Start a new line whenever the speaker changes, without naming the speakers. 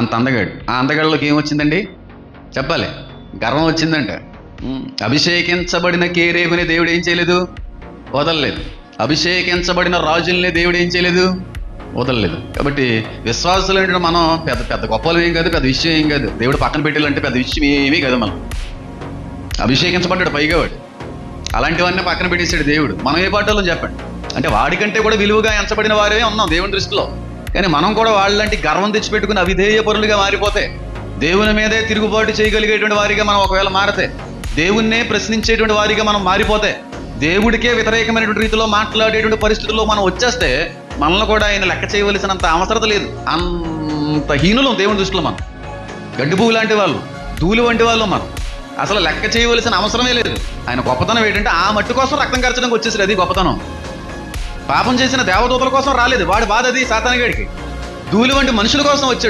అంత అందగాడు. ఆ అందగాడిలోకి ఏమొచ్చిందండి? చెప్పాలి. గర్వం వచ్చిందంట. అభిషేకించబడిన కేరేపుని దేవుడు ఏం చేయలేదు? వదలలేదు. అభిషేకించబడిన రాజుల్ని దేవుడు ఏం చేయలేదు? వదలలేదు. కాబట్టి విశ్వాసులు అంటే మనం పెద్ద పెద్ద గొప్పలు ఏం కాదు పెద్ద విషయం ఏం కాదు. దేవుడు పక్కన పెట్టాలంటే పెద్ద విషయం ఏమీ కాదు మనం. అభిషేకించబడ్డాడు పైగా వాడు. అలాంటివన్నీ పక్కన పెట్టేశాడు దేవుడు. మనం ఏ పాటలో చెప్పండి? అంటే వాడికంటే కూడా విలువగా ఎంచబడిన వారే ఉన్నాం దేవుని దృష్టిలో. కానీ మనం కూడా వాళ్ళంటి గర్వం తెచ్చిపెట్టుకుని అవిధేయ పరులుగా మారిపోతే దేవుని మీదే తిరుగుబాటు చేయగలిగేటువంటి వారిగా మనం ఒకవేళ మారితే దేవుణ్ణే ప్రశ్నించేటువంటి వారిగా మనం మారిపోతే దేవుడికే వ్యతిరేకమైనటువంటి రీతిలో మాట్లాడేటువంటి పరిస్థితుల్లో మనం వచ్చేస్తే మనల్ని కూడా ఆయన లెక్క చేయవలసినంత అవసరత లేదు. అంత హీనులం దేవుని దృష్టిలో మనం. గడ్డిపువ్వు లాంటి వాళ్ళు ధూళి వంటి వాళ్ళు మనం. అసలు లెక్క చేయవలసిన అవసరమే లేదు. ఆయన గొప్పతనం ఏంటంటే ఆ మట్టు కోసం రక్తం ఖర్చడానికి వచ్చేసారు అది గొప్పతనం. పాపం చేసిన దేవదూతల కోసం రాలేదు. వాడి బాధ అది సాతానగాడికి. ధూళి వంటి మనుషుల కోసం వచ్చాడు.